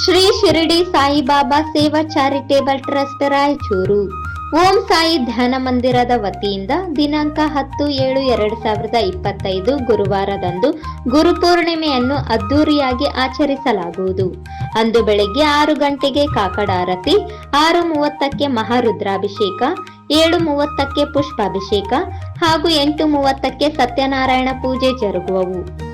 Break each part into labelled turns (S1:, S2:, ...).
S1: Shri Shirdi Saibaba Seva charitable trust Raichur. ಓಂ ಸಾಯಿ ಧ್ಯಾನ ಮಂದಿರದ ವತಿಯಿಂದ ದಿನಾಂಕ ಹತ್ತು ಏಳು ಎರಡು ಸಾವಿರದ ಇಪ್ಪತ್ತೈದು ಗುರುವಾರದಂದು ಗುರುಪೂರ್ಣಿಮೆಯನ್ನು ಅದ್ದೂರಿಯಾಗಿ ಆಚರಿಸಲಾಗುವುದು. ಅಂದು ಬೆಳಗ್ಗೆ ಆರು ಗಂಟೆಗೆ ಕಾಕಡಾರತಿ, ಆರು ಮೂವತ್ತಕ್ಕೆ ಮಹಾರುದ್ರಾಭಿಷೇಕ, ಏಳು ಮೂವತ್ತಕ್ಕೆ ಪುಷ್ಪಾಭಿಷೇಕ ಹಾಗೂ ಎಂಟು ಮೂವತ್ತಕ್ಕೆ ಸತ್ಯನಾರಾಯಣ ಪೂಜೆ ಜರುಗುವವು.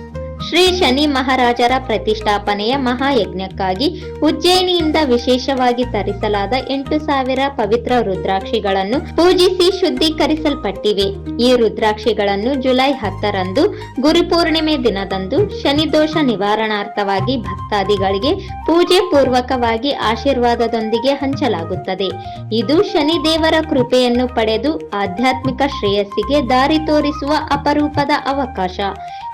S1: ಶ್ರೀ ಶನಿ ಮಹಾರಾಜರ ಪ್ರತಿಷ್ಠಾಪನೆಯ ಮಹಾಯಜ್ಞಕ್ಕಾಗಿ ಉಜ್ಜಯಿನಿಯಿಂದ ವಿಶೇಷವಾಗಿ ತರಿಸಲಾದ ಎಂಟು ಸಾವಿರ ಪವಿತ್ರ ರುದ್ರಾಕ್ಷಿಗಳನ್ನು ಪೂಜಿಸಿ ಶುದ್ಧೀಕರಿಸಲ್ಪಟ್ಟಿವೆ. ಈ ರುದ್ರಾಕ್ಷಿಗಳನ್ನು ಜುಲೈ ಹತ್ತರಂದು ಗುರುಪೂರ್ಣಿಮೆ ದಿನದಂದು ಶನಿದೋಷ ನಿವಾರಣಾರ್ಥವಾಗಿ ಭಕ್ತಾದಿಗಳಿಗೆ ಪೂಜೆ ಪೂರ್ವಕವಾಗಿ ಆಶೀರ್ವಾದದೊಂದಿಗೆ ಹಂಚಲಾಗುತ್ತದೆ. ಇದು ಶನಿದೇವರ ಕೃಪೆಯನ್ನು ಪಡೆದು ಆಧ್ಯಾತ್ಮಿಕ ಶ್ರೇಯಸ್ಸಿಗೆ ದಾರಿ ತೋರಿಸುವ ಅಪರೂಪದ ಅವಕಾಶ.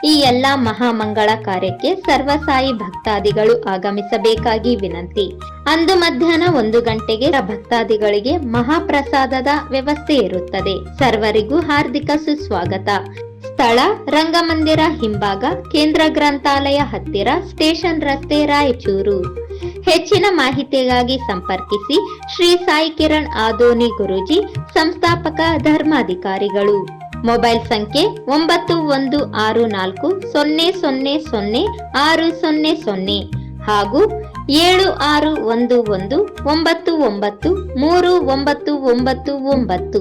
S1: ಈ ಎಲ್ಲಾ ಮಹಾಮಂಗಳ ಕಾರ್ಯಕ್ಕೆ ಸರ್ವಸಾಯಿ ಭಕ್ತಾದಿಗಳು ಆಗಮಿಸಬೇಕಾಗಿ ವಿನಂತಿ. ಅಂದು ಮಧ್ಯಾಹ್ನ ಒಂದು ಗಂಟೆಗೆ ಭಕ್ತಾದಿಗಳಿಗೆ ಮಹಾಪ್ರಸಾದದ ವ್ಯವಸ್ಥೆ ಇರುತ್ತದೆ. ಸರ್ವರಿಗೂ ಹಾರ್ದಿಕ ಸುಸ್ವಾಗತ. ಸ್ಥಳ ರಂಗಮಂದಿರ ಹಿಂಭಾಗ ಕೇಂದ್ರ ಗ್ರಂಥಾಲಯ ಹತ್ತಿರ ಸ್ಟೇಷನ್ ರಸ್ತೆ ರಾಯಚೂರು. ಹೆಚ್ಚಿನ ಮಾಹಿತಿಗಾಗಿ ಸಂಪರ್ಕಿಸಿ ಶ್ರೀ ಸಾಯಿ ಕಿರಣ್ ಆದೋನಿ ಗುರೂಜಿ, ಸಂಸ್ಥಾಪಕ ಧರ್ಮಾಧಿಕಾರಿಗಳು. ಮೊಬೈಲ್ ಸಂಖ್ಯೆ ಒಂಬತ್ತು ಒಂದು ಆರು ನಾಲ್ಕು ಸೊನ್ನೆ ಸೊನ್ನೆ ಸೊನ್ನೆ ಆರು ಸೊನ್ನೆ ಸೊನ್ನೆ ಹಾಗೂ ಏಳು ಆರು ಒಂದು ಒಂದು ಒಂಬತ್ತು ಒಂಬತ್ತು ಮೂರು ಒಂಬತ್ತು ಒಂಬತ್ತು ಒಂಬತ್ತು.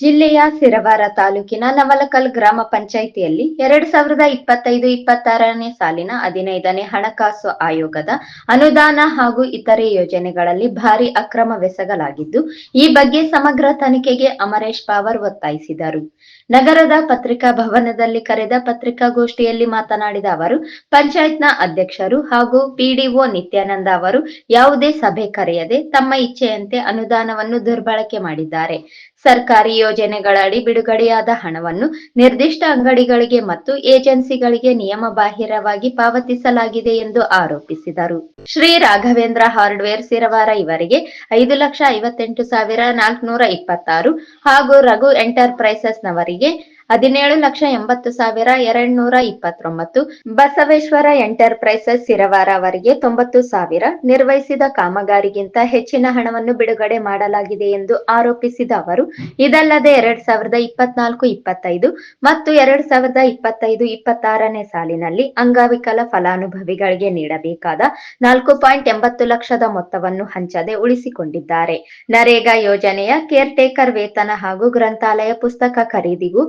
S1: ಜಿಲ್ಲೆಯ ಸಿರವಾರ ತಾಲೂಕಿನ ನವಲಕಲ್ ಗ್ರಾಮ ಪಂಚಾಯಿತಿಯಲ್ಲಿ ಎರಡ್ ಸಾವಿರದ ಇಪ್ಪತ್ತೈದು ಇಪ್ಪತ್ತಾರನೇ ಸಾಲಿನ ಹದಿನೈದನೇ ಹಣಕಾಸು ಆಯೋಗದ ಅನುದಾನ ಹಾಗೂ ಇತರೆ ಯೋಜನೆಗಳಲ್ಲಿ ಭಾರಿ ಅಕ್ರಮವೆಸಗಲಾಗಿದ್ದು ಈ ಬಗ್ಗೆ ಸಮಗ್ರ ತನಿಖೆಗೆ ಅಮರೇಶ್ ಪಾವರ್ ಒತ್ತಾಯಿಸಿದರು. ನಗರದ ಪತ್ರಿಕಾ ಭವನದಲ್ಲಿ ಕರೆದ ಪತ್ರಿಕಾಗೋಷ್ಠಿಯಲ್ಲಿ ಮಾತನಾಡಿದ ಅವರು, ಪಂಚಾಯತ್ನ ಅಧ್ಯಕ್ಷರು ಹಾಗೂ ಪಿಡಿಒ ನಿತ್ಯಾನಂದ ಅವರು ಯಾವುದೇ ಸಭೆ ಕರೆಯದೆ ತಮ್ಮ ಇಚ್ಛೆಯಂತೆ ಅನುದಾನವನ್ನು ದುರ್ಬಳಕೆ ಮಾಡಿದ್ದಾರೆ. ಸರ್ಕಾರಿ ಯೋಜನೆಗಳಡಿ ಬಿಡುಗಡೆಯಾದ ಹಣವನ್ನು ನಿರ್ದಿಷ್ಟ ಅಂಗಡಿಗಳಿಗೆ ಮತ್ತು ಏಜೆನ್ಸಿಗಳಿಗೆ ನಿಯಮ ಬಾಹಿರವಾಗಿ ಪಾವತಿಸಲಾಗಿದೆ ಎಂದು ಆರೋಪಿಸಿದರು. ಶ್ರೀ ರಾಘವೇಂದ್ರ ಹಾರ್ಡ್ವೇರ್ ಸಿರವಾರ ಇವರಿಗೆ ಐದು ಲಕ್ಷ ಐವತ್ತೆಂಟು ಸಾವಿರ ನಾಲ್ಕುನೂರ ಇಪ್ಪತ್ತಾರು ಹಾಗೂ ರಘು ಎಂಟರ್ಪ್ರೈಸಸ್ ನವರಿಗೆ ಹದಿನೇಳು ಲಕ್ಷ ಎಂಬತ್ತು ಸಾವಿರ ಎರಡ್ ನೂರ ಇಪ್ಪತ್ತೊಂಬತ್ತು. ಬಸವೇಶ್ವರ ಎಂಟರ್ಪ್ರೈಸಸ್ ಸಿರವಾರ ಅವರಿಗೆ ತೊಂಬತ್ತು ಸಾವಿರ. ನಿರ್ವಹಿಸಿದ ಕಾಮಗಾರಿಗಿಂತ ಹೆಚ್ಚಿನ ಹಣವನ್ನು ಬಿಡುಗಡೆ ಮಾಡಲಾಗಿದೆ ಎಂದು ಆರೋಪಿಸಿದ ಅವರು, ಇದಲ್ಲದೆ ಎರಡ್ ಸಾವಿರದ ಇಪ್ಪತ್ನಾಲ್ಕು, ಇಪ್ಪತ್ತೈದು ಮತ್ತು ಎರಡ್ ಸಾವಿರದ ಇಪ್ಪತ್ತೈದು, ಇಪ್ಪತ್ತಾರನೇ ಸಾಲಿನಲ್ಲಿ ಅಂಗವಿಕಲ ಫಲಾನುಭವಿಗಳಿಗೆ ನೀಡಬೇಕಾದ ನಾಲ್ಕು ಪಾಯಿಂಟ್ ಎಂಬತ್ತು ಲಕ್ಷದ ಮೊತ್ತವನ್ನು ಹಂಚದೆ ಉಳಿಸಿಕೊಂಡಿದ್ದಾರೆ. ನರೇಗಾ ಯೋಜನೆಯ ಕೇರ್ ಟೇಕರ್ ವೇತನ ಹಾಗೂ ಗ್ರಂಥಾಲಯ ಪುಸ್ತಕ ಖರೀದಿಗೂ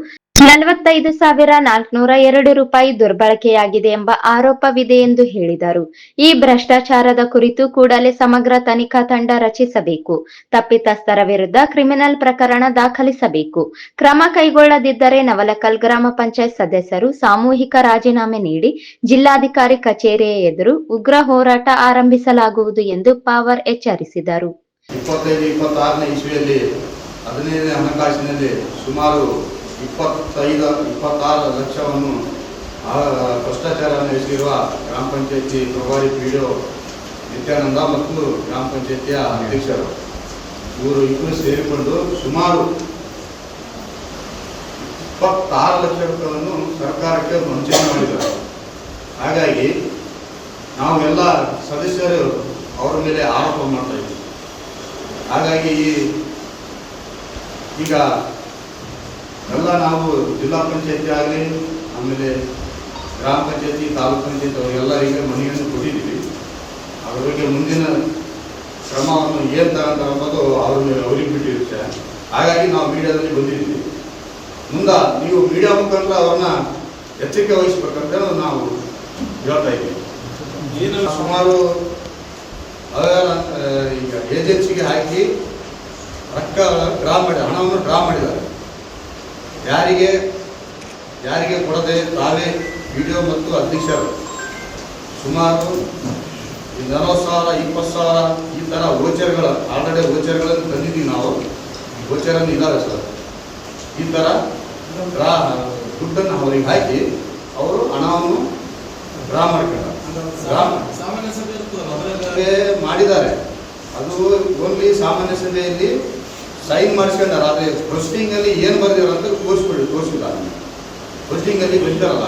S1: ನಲವತ್ತೈದು ಸಾವಿರ ನಾಲ್ಕುನೂರ ಎರಡು ರೂಪಾಯಿ ದುರ್ಬಳಕೆಯಾಗಿದೆ ಎಂಬ ಆರೋಪವಿದೆ ಎಂದು ಹೇಳಿದರು. ಈ ಭ್ರಷ್ಟಾಚಾರದ ಕುರಿತು ಕೂಡಲೇ ಸಮಗ್ರ ತನಿಖಾ ತಂಡ ರಚಿಸಬೇಕು. ತಪ್ಪಿತಸ್ಥರ ವಿರುದ್ಧ ಕ್ರಿಮಿನಲ್ ಪ್ರಕರಣ ದಾಖಲಿಸಬೇಕು. ಕ್ರಮ ಕೈಗೊಳ್ಳದಿದ್ದರೆ ನವಲಕಲ್ ಗ್ರಾಮ ಪಂಚಾಯತ್ ಸದಸ್ಯರು ಸಾಮೂಹಿಕ ರಾಜೀನಾಮೆ ನೀಡಿ ಜಿಲ್ಲಾಧಿಕಾರಿ ಕಚೇರಿಯ ಎದುರು ಉಗ್ರ ಹೋರಾಟ ಆರಂಭಿಸಲಾಗುವುದು ಎಂದು ಪವಾರ್ ಎಚ್ಚರಿಸಿದರು.
S2: ಹಣಕಾಸಿನಲ್ಲಿ ಸುಮಾರು ಇಪ್ಪತ್ತೈದು, ಇಪ್ಪತ್ತಾರು ಲಕ್ಷವನ್ನು ಭ್ರಷ್ಟಾಚಾರ ನಡೆಸಿರುವ ಗ್ರಾಮ ಪಂಚಾಯತಿ ಪ್ರಭಾರಿ ಪಿ ಡಿ ನಿತ್ಯಾನಂದ ಮತ್ತು ಗ್ರಾಮ ಪಂಚಾಯತಿಯ ಅಧ್ಯಕ್ಷರು. ಇವರು ಇಬ್ಬರು ಸೇರಿಕೊಂಡು ಸುಮಾರು ಇಪ್ಪತ್ತಾರು ಲಕ್ಷ ರೂಪಾಯಿಯನ್ನು ಸರ್ಕಾರಕ್ಕೆ ವಂಚನೆ ಮಾಡಿದ್ದಾರೆ. ಹಾಗಾಗಿ ನಾವೆಲ್ಲ ಸದಸ್ಯರು ಅವರ ಮೇಲೆ ಆರೋಪ ಮಾಡ್ತಾ ಇದ್ದೀವಿ. ಹಾಗಾಗಿ ಈಗ ಎಲ್ಲ ನಾವು ಜಿಲ್ಲಾ ಪಂಚಾಯತಿ ಆಗಲಿ ಆಮೇಲೆ ಗ್ರಾಮ ಪಂಚಾಯತಿ ತಾಲೂಕು ಪಂಚಾಯತಿ ಈಗ ಮನೆಯನ್ನು ಕೊಟ್ಟಿದ್ದೀವಿ. ಅದ್ರ ಬಗ್ಗೆ ಮುಂದಿನ ಕ್ರಮವನ್ನು ಏನು ತಗೊಂತಾರೆ ಅನ್ನೋದು ಅವ್ರ ಮೇಲೆ ಅವ್ರಿಗೆ ಬಿಟ್ಟಿರುತ್ತೆ. ಹಾಗಾಗಿ ನಾವು ಮೀಡಿಯಾದಲ್ಲಿ ಬಂದಿದ್ದೀವಿ. ಮುಂದೆ ನೀವು ಮೀಡಿಯಾ ಮುಖಾಂತರ ಅವ್ರನ್ನ ಎಚ್ಚರಿಕೆ ವಹಿಸ್ಬೇಕಂತ ನಾವು ಹೇಳ್ತಾ ಇದ್ದೀವಿ. ಸುಮಾರು ಅವೆಲ್ಲ, ಆ, ಈಗ ಏಜೆನ್ಸಿಗೆ ಹಾಕಿ ರೊಕ್ಕ ಡ್ರಾ ಮಾಡಿ ಹಣವನ್ನು ಡ್ರಾ ಮಾಡಿದ್ದಾರೆ. ಯಾರಿಗೆ ಯಾರಿಗೆ ಕೊಡದೆ ತಾವೇ ವಿಡಿಯೋ ಮತ್ತು ಅಧ್ಯಕ್ಷರು ಸುಮಾರು ನಲವತ್ತು ಸಾವಿರ ಇಪ್ಪತ್ತು ಸಾವಿರ ಈ ಥರ ವೋಚರ್ಗಳ ಆಲ್ರೆಡಿ ವೋಚರ್ಗಳನ್ನು ತಂದಿದ್ದೀವಿ ನಾವು. ವೋಚರನ್ನು ಇದ್ದಾರೆ ಸರ್. ಈ ಥರ ದುಡ್ಡನ್ನು ಅವರಿಗೆ ಹಾಕಿ ಅವರು ಹಣವನ್ನು ಡ್ರಾ ಮಾಡ್ಕೊಂಡ್ರೆ ಮಾಡಿದ್ದಾರೆ. ಅದು ಓನ್ಲಿ ಸಾಮಾನ್ಯ ಸಭೆಯಲ್ಲಿ ಸೈನ್ ಮಾಡಿಸ್ಕೊಂಡಾರ ಆದ್ರೆ ಪೋಸ್ಟಿಂಗ್ ಅಲ್ಲಿ ಏನ್ ಬರ್ದಿರ ಅಂತ ತೋರಿಸ್ಬಿಡಿ ತೋರಿಸಿಲ್ಲ ಪೋಸ್ಟಿಂಗ್ ಅಲ್ಲಿ ಬಂದಿರಲ್ಲ,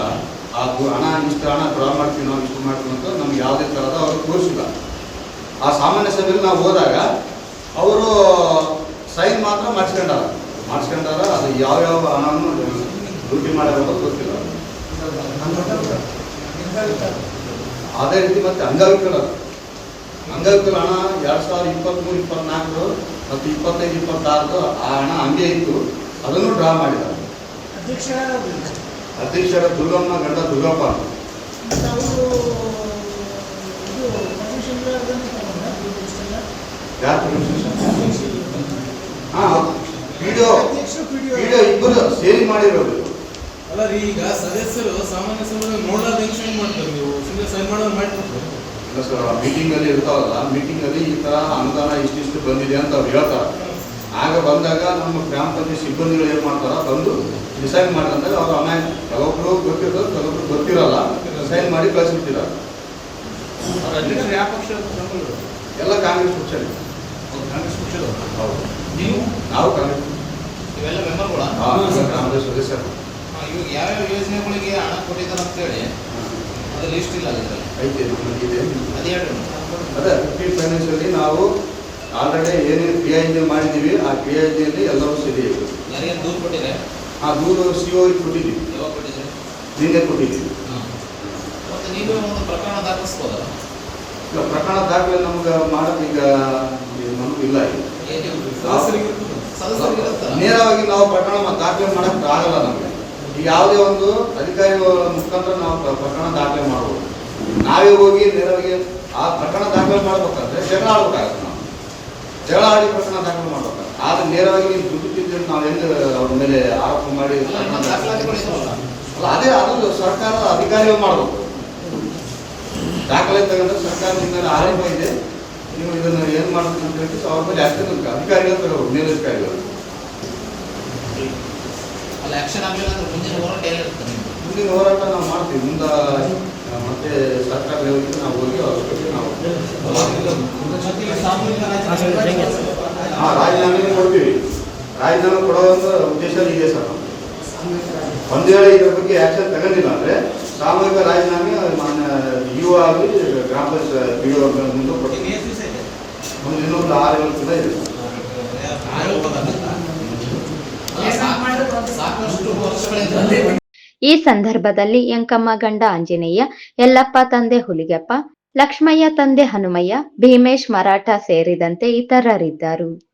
S2: ಆ ಹಣ, ಇಷ್ಟು ಹಣ ಡ್ರಾ ಮಾಡ್ತೀವಿ ನಾವು ಇಷ್ಟು ಮಾಡ್ತೀವಿ ಅಂತ ನಮ್ಗೆ ಯಾವುದೇ ಥರದ ಅವ್ರು ತೋರಿಸಿಲ್ಲ ಆ ಸಾಮಾನ್ಯ ಸಭೆಯಲ್ಲಿ ನಾವು ಹೋದಾಗ ಅವರು ಸೈನ್ ಮಾತ್ರ ಮಾಡಿಸ್ಕೊಂಡಾರ. ಮಾಡಿಸ್ಕೊಂಡಾರ, ಅದು ಯಾವ್ಯಾವ ಹಣನೂ ದುಡ್ಡು ಅಂತ ಗೊತ್ತಿಲ್ಲ. ಅದೇ ರೀತಿ ಮತ್ತೆ ಅಂಗವಿಕಲ ಅಂಗವಿಕಲ ಹಣ ಎರಡು ಸಾವಿರದ ಇಪ್ಪತ್ತ್ಮೂರು ಇಪ್ಪತ್ನಾಲ್ಕು ಮತ್ತು ಇಪ್ಪತ್ತೈದು ಇಪ್ಪತ್ತಾರದು ಆ ಹಣ ಹಂಗೆ ಇತ್ತು. ಅದನ್ನು ಡ್ರಾ ಮಾಡಿದ್ದಾರೆ. ಅಧ್ಯಕ್ಷರ ದುರ್ಗಮ್ಮ, ಗಂಡ ದುರ್ಗಪ್ಪ. ಇಬ್ಬರು ಸೇರಿ ಮಾಡಿರೋದು.
S3: ಅಲ್ಲ ರೀ, ಈಗ ಸದಸ್ಯರು ಸಾಮಾನ್ಯ ಸಭೆ ನೋಡಲಾರ್ದ ಮಾಡ್ತಾರೆ ನೀವು. ಸೈನ್ ಮಾಡೋದು ಮಾಡ್ಕೊಡ್ತಾರೆ.
S2: ಇಲ್ಲ ಸರ್ ಮೀಟಿಂಗ್ ಅಲ್ಲಿ ಇರ್ತಾವಲ್ಲ ಮೀಟಿಂಗ್ ಅಲ್ಲಿ ಈ ತರ ಅನುದಾನ ಇಷ್ಟಿಷ್ಟು ಬಂದಿದೆ ಅಂತ ಅವ್ರು ಹೇಳ್ತಾರೆ. ಆಗ ಬಂದಾಗ ನಮ್ಮ ಗ್ರಾಮ ಪಂಚಾಯತ್ ಸಿಬ್ಬಂದಿಗಳು ಏನು ಮಾಡ್ತಾರ? ಬಂದು ಡಿಸೈನ್ ಮಾಡಿದಂದಾಗ ಅವ್ರು ಅಮ್ಮಾಯ ಕೆಲವೊಬ್ರು ಗೊತ್ತಿರೋದು ಕೆಲವೊಬ್ರು ಗೊತ್ತಿರಲ್ಲ ಸೈನ್ ಮಾಡಿ ಕಳಿಸ್ಬಿಟ್ಟಿದ್ದಾರೆ.
S3: ಅಧ್ಯಕ್ಷರು ಯಾವ ಪಕ್ಷ
S2: ಎಲ್ಲ ಕಾಂಗ್ರೆಸ್ ಪಕ್ಷ
S3: ಕಾಂಗ್ರೆಸ್ ಪಕ್ಷದ?
S2: ಹೌದು.
S3: ನೀವು?
S2: ನಾವು ಕಾಂಗ್ರೆಸ್
S3: ಇವೆಲ್ಲ ಮೆಂಬರ್ಗಳ?
S2: ಕಾಂಗ್ರೆಸ್ ಸದಸ್ಯರು
S3: ಇವಾಗ ಯಾವ್ಯಾವ ಯೋಜನೆಗಳಿಗೆ ಹಣ ಕೊಟ್ಟಿದ್ದಾರೆ ಅಂತ ಹೇಳಿ ಅದು ಲಿಸ್ಟ್ ಇಲ್ಲ ಅದರಲ್ಲಿ.
S2: ಐತೆ ನಮಗಿದೆ
S3: ಅದು ಹೇಳಿ
S2: ಅದೇ ಫೈನಾನ್ಸ್ ಅಲ್ಲಿ ನಾವು ಆಲ್ರೆಡಿ ಏನೇನು ಕ್ರಿಯಾ ಜಿ ಮಾಡಿದ್ದೀವಿ ಆ ಕ್ರಿಯಾ ಯೋಜನೆಯಲ್ಲಿ ಎಲ್ಲವೂ ಸರಿ ಇದೆ
S3: ಯಾರಿಗೇನು ದೂರು ಕೊಟ್ಟಿದೆ
S2: ಆ ದೂರು ಸಿ ಒ ಕೊಟ್ಟಿದ್ದೀವಿ.
S3: ಯಾವಾಗ ಕೊಟ್ಟಿದ್ರೆ
S2: ನಿನ್ನೆ ಕೊಟ್ಟಿದ್ದೀವಿ.
S3: ಮತ್ತೆ ನೀವು ಒಂದು ಪ್ರಕರಣ ದಾಖಲಿಸ್ಬೋದಲ್ಲ?
S2: ಈಗ ಪ್ರಕರಣ ದಾಖಲೆ ನಮ್ಗೆ ಮಾಡೋದು ಈಗ ನಮ್ಗೆ ಇಲ್ಲ ಈಗ. ನೇರವಾಗಿ ನಾವು ಪ್ರಕರಣ ದಾಖಲೆ ಮಾಡೋಕ್ಕಾಗಲ್ಲ ಆಗಲ್ಲ ನಮಗೆ. ಯಾವುದೇ ಒಂದು ಅಧಿಕಾರಿಗಳ ಮುಖಾಂತರ ನಾವು ಪ್ರ- ಪ್ರಕರಣ ದಾಖಲೆ ಮಾಡಬಹುದು ನಾವೇ ಹೋಗಿ ನೇರವಾಗಿ ಆ ಪ್ರಕರಣ ದಾಖಲೆ ಮಾಡ್ಬೇಕಂದ್ರೆ ಜಗಳ ಆಡ್ಬೇಕಾಗತ್ತೆ ನಾವು. ಜಗಳ ಆಡಿ ಪ್ರಕರಣ ದಾಖಲೆ ಮಾಡ್ಬೇಕಾಗುತ್ತೆ. ಆದ್ರೆ ನೇರವಾಗಿ ನೀವು ದುಡ್ಡು ನಾವು ಹೆಂಗೆ ಅವ್ರ ಮೇಲೆ ಆರೋಪ ಮಾಡಿ
S3: ಅಲ್ಲ,
S2: ಅದೇ ಅದು ಸರ್ಕಾರದ ಅಧಿಕಾರಿಗಳು ಮಾಡಬೇಕು. ದಾಖಲೆ ತಗೊಂಡ್ರೆ ಸರ್ಕಾರದಿಂದ ಆರೋಪ ಇದೆ ನೀವು ಇದನ್ನು ಏನ್ ಮಾಡ್ಬೇಕು ಅಂತ ಹೇಳಿ ಅವ್ರ ಮೇಲೆ ಅಷ್ಟೇ ಅಧಿಕಾರಿಗಳು ತಗೋಬೇಕು ಮೇಲಧಿಕಾರಿಗಳು.
S3: ಅಲ್ಲ ಆಕ್ಷನ್ ಆಗಲಿಲ್ಲ ಅಂದ್ರೆ ಮುಂದಿನ ಹೋರಾಟ?
S2: ಮುಂದಿನ ಹೋರಾಟ ನಾವು ಮಾಡ್ತೀವಿ. ಮುಂದೆ ಮತ್ತೆ ಸರ್ಕಾರ ಲೆವೆಲ್ಗೆ ನಾವು ಹೋಗಿ ಅವ್ರ ಬಗ್ಗೆ ನಾವು ಆ ರಾಜೀನಾಮೆ ಕೊಡ್ತೀವಿ. ರಾಜೀನಾಮೆ ಕೊಡೋ ಒಂದು ಉದ್ದೇಶ ಇದೆ ಸರ್ ಒಂದೇ ಒಂದ್ ವೇಳೆ ಇದ್ರ ಬಗ್ಗೆ ಆಕ್ಷನ್ ತಗೊಂಡಿಲ್ಲ ಅಂದ್ರೆ ಸಾಮೂಹಿಕ ರಾಜೀನಾಮೆ ಮಾನ್ಯ ಯುವ ಆಗಲಿ ಗ್ರಾಮ ಪಂಚಾಯತ್ ಪಿ ಮುಂದೆ ಕೊಡ್ತೀವಿ. ಒಂದು ಇನ್ನೊಂದು ಆರು ಏಳು ದಿನ. ಇದೆ ಸರ್.
S3: ಅಲ್ಲ, ಸಾಕ್- ಸಾಕಷ್ಟು ವರ್ಷಗಳಿಂದ
S1: ಈ ಸಂದರ್ಭದಲ್ಲಿ ಯಂಕಮ್ಮ ಗಂಡ ಆಂಜನೇಯ, ಯಲ್ಲಪ್ಪ ತಂದೆ ಹುಲಿಗೆಪ್ಪ, ಲಕ್ಷ್ಮಯ್ಯ ತಂದೆ ಹನುಮಯ್ಯ, ಭೀಮೇಶ್ ಮರಾಠ ಸೇರಿದಂತೆ ಇತರರಿದ್ದರು.